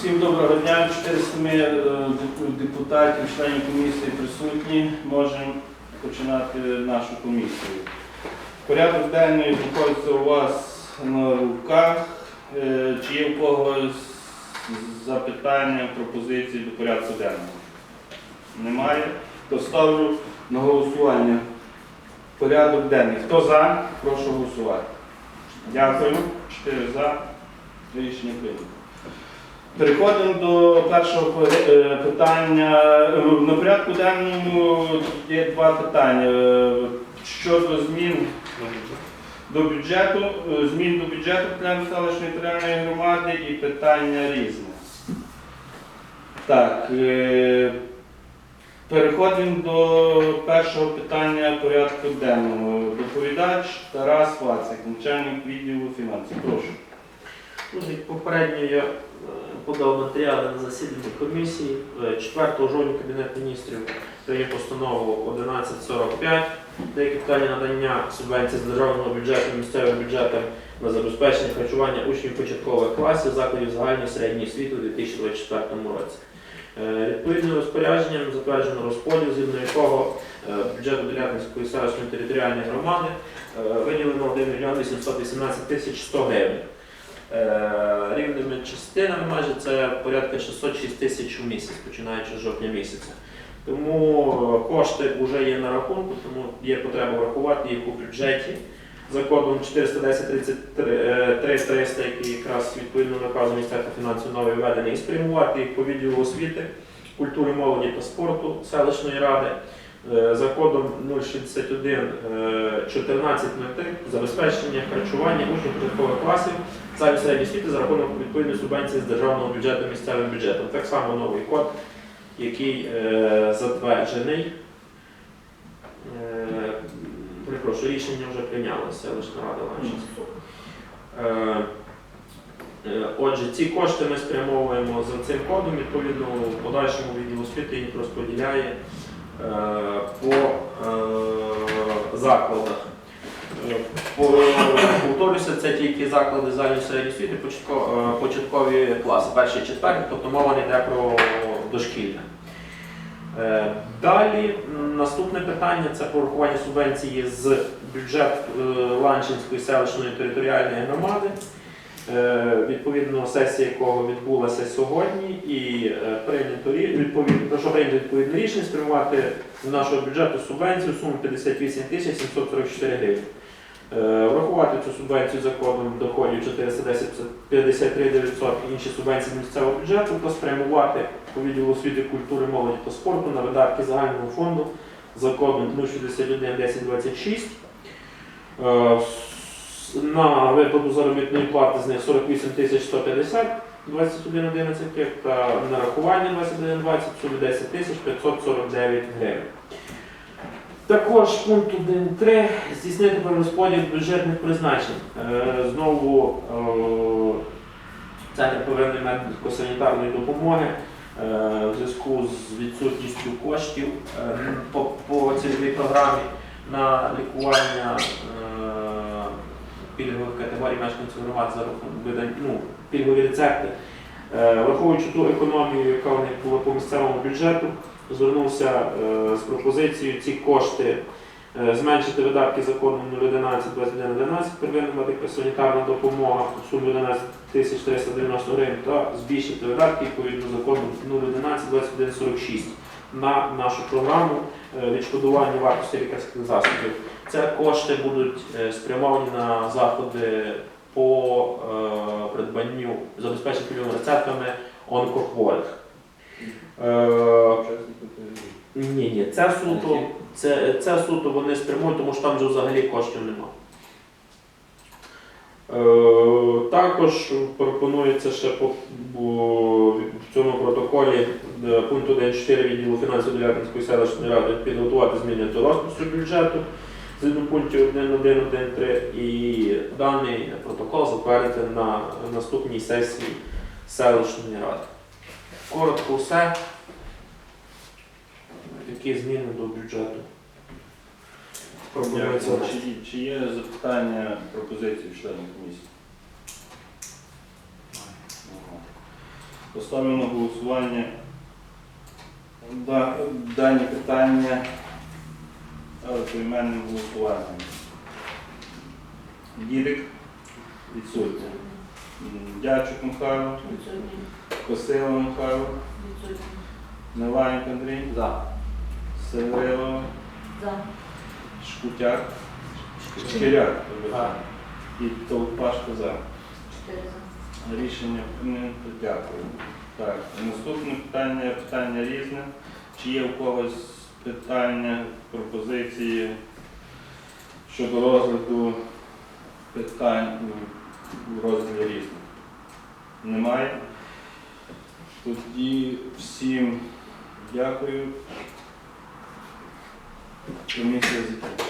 Всім доброго дня. 407 е, депутатів, членів комісії присутні. Можемо починати нашу комісію. Порядок денний знаходиться у вас на руках. Е, Чи є в когось запитання, пропозиції до порядку денного? Немає. То ставлю на голосування. Порядок денний. Хто за? Прошу голосувати. Дякую. Чотири за. Рішення прийнято. Переходимо до першого е, питання. Е, На порядку денному є два питання. Е, Щодо змін до бюджету, змін до бюджету Клен селищної територіальної громади і питання різне. Так, переходимо до першого питання порядку денного. Доповідач Тарас Вацик, начальник відділу фінансів. Прошу. Попередньо я е, подав матеріали на засідання комісії. Е, 4 жовтня Кабінет міністрів прийняв постанову 1145, деякі питання надання субвенцій з державного бюджету місцевим бюджетам на забезпечення харчування учнів початкових класів закладів загальної середньої освіти у 2024 році. Е, Відповідним розпорядженням затверджено розподіл, згідно якого е, бюджету Делятинської селищної територіальної громади е, виділено 1 мільйон 818 тисяч 100 гривень. Е, Рівними частинами майже це порядка 606 тисяч у місяць, починаючи з жовтня місяця. Тому е, кошти вже є на рахунку, тому є потреба врахувати їх у бюджеті за кодом 410 300, який якраз відповідно наказу Міністерства фінансів нові введення, і спрямувати їх по відділу освіти, культури, молоді та спорту селищної ради. Е, За кодом 061 е, 1403 забезпечення харчування учнів початкових класів Саме середньої освіти за рахунок відповідної субвенції з державного бюджету місцевим бюджетом. Так само новий код, який е, затверджений. Перепрошую, рішення вже прийняла селищна рада. Е, е, Отже, ці кошти ми спрямовуємо за цим кодом, відповідно, в подальшому відділ освіти їх розподіляє по е, закладах. Е, Повторюся, це тільки заклади загальної середньої освіти, е, початкові класи, перший четвертий, тобто мова не йде про дошкільне. Е, Далі наступне питання це порахування субвенції з бюджету е, Ланчинської селищної територіальної громади, е, відповідно сесія якого відбулася сьогодні, і е, прийнято відповідно, що прийнято відповідне рішення спрямувати з нашого бюджету субвенцію суму 58 тисяч 744 гривень. Е, Врахувати цю субвенцію за кодом доходів 410 53 900 і інші субвенції місцевого бюджету та спрямувати по відділу освіти, культури, молоді та спорту на видатки загального фонду за кодом 061 10 26. Е, с- На виплату заробітної плати з них 48 тисяч 150 21 та нарахування 21 20 сумі 10 тисяч 549 гривень. Також пункт 1.3 здійснити перерозподіл бюджетних призначень. Е, Знову е, Центр первинної медико-санітарної допомоги е, в зв'язку з відсутністю коштів по, цільовій програмі на лікування пільгових категорій мешканців громад за рахунок ну, пільгові рецепти. Е, Враховуючи ту економію, яка в них була по місцевому бюджету, звернувся е, з пропозицією ці кошти е, зменшити видатки за кодом 011 21 11 первинна медико-санітарна допомога в сумі 11 390 гривень та збільшити видатки відповідно за кодом 011 21 46 на нашу програму е, відшкодування вартості лікарських засобів. Це кошти будуть е, спрямовані на заходи по е, придбанню забезпечення рецептами онкохворих. Ні, ні, це суто, це, це суто вони спрямують, тому що там вже взагалі коштів нема. Також пропонується ще по, в цьому протоколі е, пункт 1.4 відділу фінансів Делятинської селищної ради підготувати зміни до розпису бюджету згідно пунктів 1.1.1.3 і даний протокол затвердити на наступній сесії селищної ради. Коротко все. Такі зміни до бюджету. Пропонується Чи, чи є запитання, пропозиції членів комісії? Поставлю на голосування дані питання але поіменним голосуванням. Дідик відсутній. Дячук Михайло, Косило Михайло. Миланюк Андрій, За. Севрило, За. Шкутяк, Шкіряк і Толпашко за. Чотири за. Рішення прийнято. Дякую. Так, наступне питання, питання різне. Чи є у когось питання, пропозиції щодо розгляду питань у розділі різне? Немає? Тоді всім дякую. Комісія закінчена.